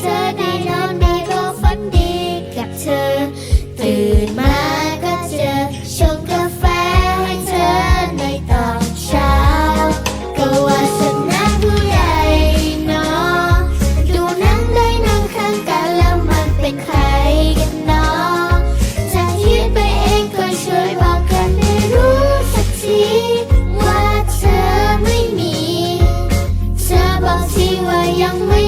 เธนอนดีก็ฝันดีกับเธอ ตื่นมาก็เจอชงกาแฟให้เธอในตอนเช้า ก็ว่าสนักผู้เนาะดูนังได้นั่งข้างกันแล้วมันเป็นใครกันเนาะจะคิดไปเองก็ช่วยบอกกันไม่รู้สักทีว่าเธอไม่มี เธอบอกทีว่ายังไม่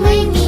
ไม่